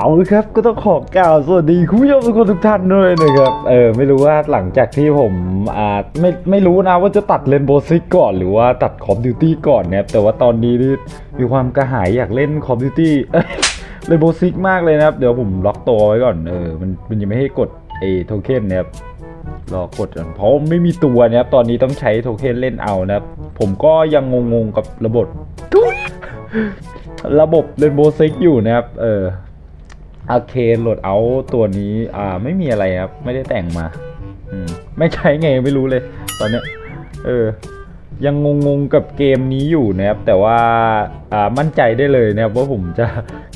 เอาเลยครับก็ต้องขอกล่าวสวัสดีคุณผู้ชมทุกคนทุกท่านด้วยนะครับเออไม่รู้ว่าหลังจากที่ผมอ่าไม่ไม่รู้นะว่าจะตัดเลนโบซิกก่อนหรือว่าตัดคอมดิวตี้ก่อนนะครับแต่ว่าตอนนี้นี่มีความกระหายอยากเล่นคอมดิวตี้เลนโบซิกมากเลยนะครับ เดี๋ยวผมล็อกตัวไว้ก่อนเออมันมันยังไม่ให้กดไอโทเค็นนะครับรอกดก่อนเพราะไม่มีตัวนะครับตอนนี้ต้องใช้โทเค็นเล่นเอานะครับผมก็ยังงงๆกับระบบระบบเรนโบซิกอยู่นะครับเออ อาเคนโหลดเอาตัวนี้อ่าไม่มีอะไรครับไม่ได้แต่งมาอืมไม่ใช้ไงไม่รู้เลย ตอนเนี้ยเออยังงงๆกับเกมนี้อยู่นะครับ แต่ว่าอ่ามั่นใจได้เลยนะครับว่าผมจะ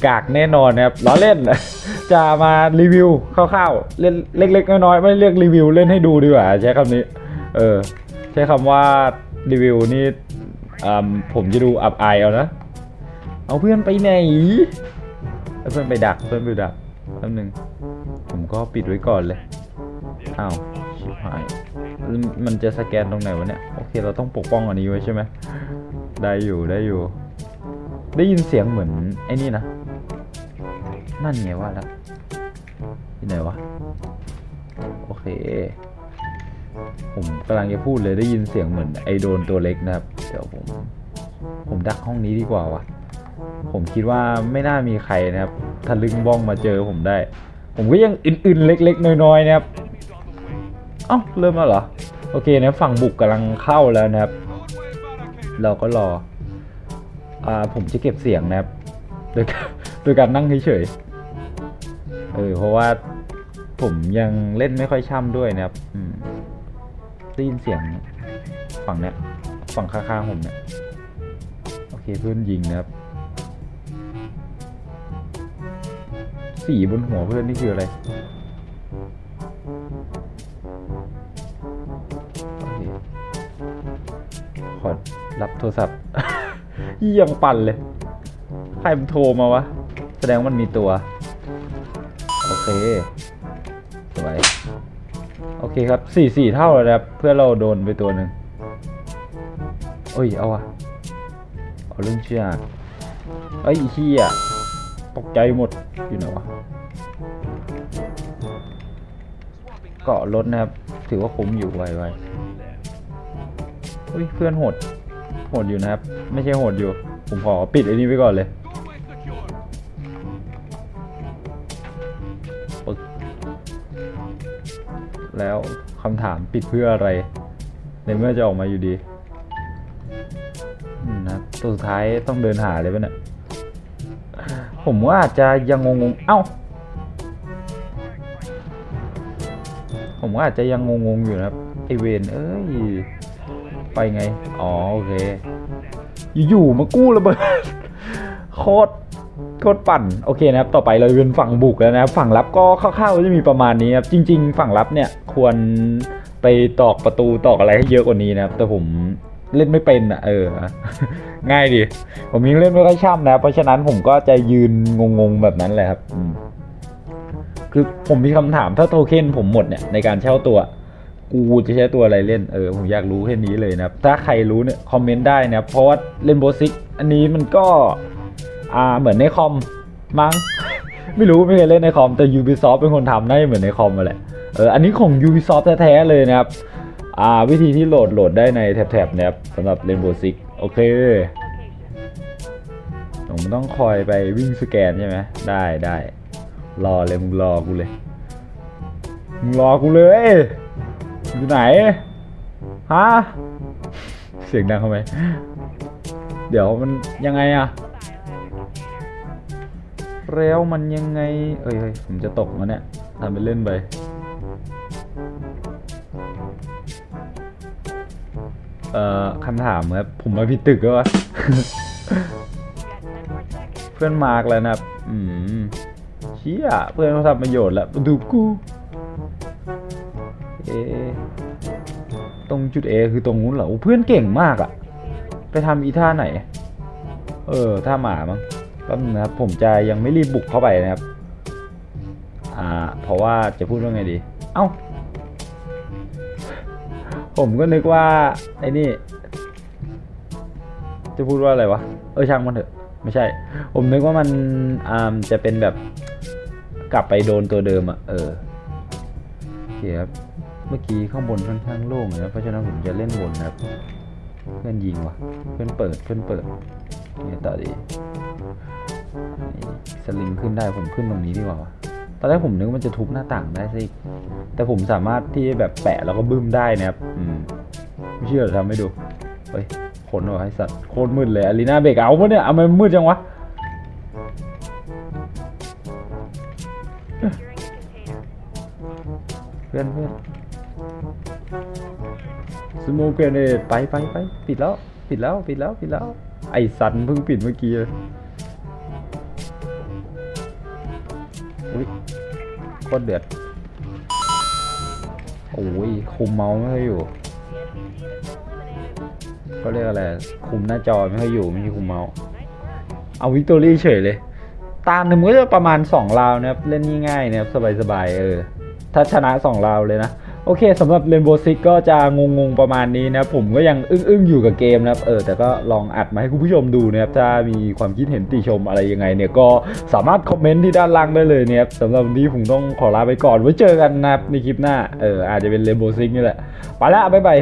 กากแน่นอนนะครับล้อเล่น จะมารีวิวคร่าวๆเล่นเล็กๆน้อยๆไม่เรียกรีวิวเล่นให้ดูดีกว่าใช้คำนี้ เออใช้คำว่ารีวิวนี่อ่าผมจะดูอับอายเอานะ เอาเพื่อนไปไหน เอาเพื่อนไปดักเพื่อนไปดักแป๊บนึง ผมก็ปิดไว้ก่อนเลย อ้าวชิบหาย มันจะสแกนตรงไหนวะเนี่ย โอเค เราต้องปกป้องอันนี้ไว้ใช่ไหม ได้อยู่ได้อยู่ ได้ยินเสียงเหมือนไอ้นี่นะ นั่นไงว่าแล้วที่ไหนวะ โอเค ผมกำลังจะพูดเลยได้ยินเสียงเหมือนไอโดนตัวเล็กนะครับ เดี๋ยวผม ผมดักห้องนี้ดีกว่าวะ ผมคิดว่าไม่น่ามีใครนะครับทะลึ่งบ้องมาเจอผมได้ ผมก็ยังอื่นๆเล็ก ๆ น้อยๆนะครับเอ้าเริ่มแล้วเหรอโอเคนะฝั่งบุกกำลังเข้าแล้วนะครับ เราก็รออ่าผมจะเก็บเสียงนะครับ โดยการโดยการนั่งเฉยๆเออเพราะว่าผมยังเล่นไม่ค่อยช่ำด้วยนะครับได้ยินเสียงฝั่งเนี้ยฝั่งข้างๆผมเนี่ยโอเคเพื่อนยิงนะครับ สีบนหัวเพื่อนนี่คืออะไรขอรับโทรศัพท์ยี่ยังปั่นเลย ใครมันโทรมาวะ แสดงว่ามันมีตัว โอเค สวย โอเคครับสี่สี่เท่าแล้วครับ เพื่อเราโดนไปตัวหนึ่งโอ้ย เอาวะเอาเรื่องเชื่อเอ้ยไอ้เฮีย ตกใจหมดอยู่ไหนวะเกาะรถนะครับ ถือว่าคุ้มอยู่ไวไวๆอุ้ยเพื่อนโหดโหดอยู่นะครับ ไม่ใช่โหดอยู่ ผมขอปิดไอ้นี้ไว้ก่อนเลยปึ๊กแล้วคำถามปิดเพื่ออะไร ในเมื่อจะออกมาอยู่ดีนะตัวสุดท้ายต้องเดินหาเลยปะเนี่ย ผมว่าอาจจะยังงงๆเอ้า ผมว่าอาจจะยังงงๆอยู่นะครับไอเวนเอ้ย ไปไง อ๋อ โอเค อยู่ๆมากู้ระเบิด โคตรโคตรปั่น โอเคนะครับ ต่อไปเราเป็นฝั่งบุกแล้วนะครับ ฝั่งรับก็คร่าวๆจะมีประมาณนี้ครับ จริง ๆ ฝั่งรับเนี่ยควรไปตอกประตูตอกอะไรให้เยอะกว่านี้นะครับ แต่ผม เล่นไม่เป็นอะเออ ง่ายดี ผมยังเล่นไม่ค่อยช่ำนะครับเพราะฉะนั้นผมก็จะยืนงงๆแบบนั้นแหละครับอืมคือผมมีคำถามถ้าโทเค็นผมหมดเนี่ยในการเช่าตัว กูจะใช้ตัวอะไรเล่นเออผมอยากรู้แค่นี้เลยนะครับ ถ้าใครรู้เนี่ยคอมเมนต์ได้นะครับเพราะว่าเล่นโบสิกอันนี้มันก็ อ่าเหมือนในคอมมั้งไม่รู้ไม่เคยเล่นในคอมแต่ Ubisoft เป็นคนทำน่าจะเหมือนในคอมมาแหละเอออันนี้ของ Ubisoft แท้ๆเลยนะครับ อ่าวิธีที่โหลดโหลดได้ในแท็บๆนะครับสำหรับเล่นโบสิกโอเคผมต้องคอยไปวิ่งสแกนใช่ไหมได้ได้รอเลยมึงรอกูเลยมึงรอกูเลยอยู่ไหนฮะเสียงดังเข้าไมเดี๋ยวมันยังไงอะแล้วมันยังไงเอ้ยเฮ้ยผมจะตกมาเนี่ยทำไปเล่นไป เอ่อคำถามครับผมมาผิดตึกก็วะ เพื่อนมาร์กแล้วนะครับ อืมเชี่ยเพื่อนเขาทำประโยชน์แล้วดูกู เอะตรงจุด A คือตรงนู้นเหรอโอ้เพื่อนเก่งมากอะไปทำอีท่าไหน เออท่าหมามั้งแป๊บนึงนะครับผมจะยังไม่รีบบุกเข้าไปนะครับ อ่า เพราะว่าจะพูดว่าไงดี เอ้า ผมก็นึกว่า ไอ้นี่ จะพูดว่าอะไรวะ เออช่างมันเถอะ ไม่ใช่ ผมนึกว่ามันอ่าจะเป็นแบบกลับไปโดนตัวเดิมอะเออโอเคครับ เมื่อกี้ข้างบนค่อนข้างโล่งนะเพราะฉะนั้นผมจะเล่นบนนะครับเพื่อนยิงวะเพื่อนเปิดเพื่อนเปิดเนี่ยต่อดีสลิงขึ้นได้ผมขึ้นตรงนี้ดีกว่าวะ อนแรกผมนึกว่ามันจะทุบหน้าต่างได้ซะอีกแต่ผมสามารถที่แบบแปะแล้วก็บึ้มได้นะครับอืมไม่เชื่อทำให้ดูเฮ้ยคนเหรอไอสัตว์โคตรมืดเลยอารีนาเบรกเอาปะเนี่ยเอามันมืดจังวะเพื่อนเพื่อนสโมเกรเนตไปไปไปปิดแล้ว ปิดแล้ว ปิดแล้ว ปิดแล้ว ไอสันเพิ่งปิดเมื่อกี้เลย อุ้ยโคตรเดือด โอ้ยคุมเมาส์ไม่ค่อยอยู่ ก็เรียกอะไร คุมหน้าจอไม่ค่อยอยู่ไม่ใช่คุมเมาส์ เอาวิกตอรี่เฉยเลย ตามหนึ่งมันก็จะประมาณ2ราวนะครับ เล่นง่ายๆนะครับสบายๆเออ ถ้าชนะ2ราวเลยนะ โอเคสำหรับเรนโบว์ซิกก็จะงงๆประมาณนี้นะผมก็ยังอึ้งๆอยู่กับเกมนะครับเออแต่ก็ลองอัดมาให้คุณผู้ชมดูนะครับถ้ามีความคิดเห็นติชมอะไรยังไงเนี่ยก็สามารถคอมเมนต์ที่ด้านล่างได้เลยเนี่ยสำหรับวันนี้ผมต้องขอลาไปก่อนไว้เจอกันนะครับในคลิปหน้าเอออาจจะเป็นเรนโบว์ซิกนี่แหละไปละบ๊ายบาย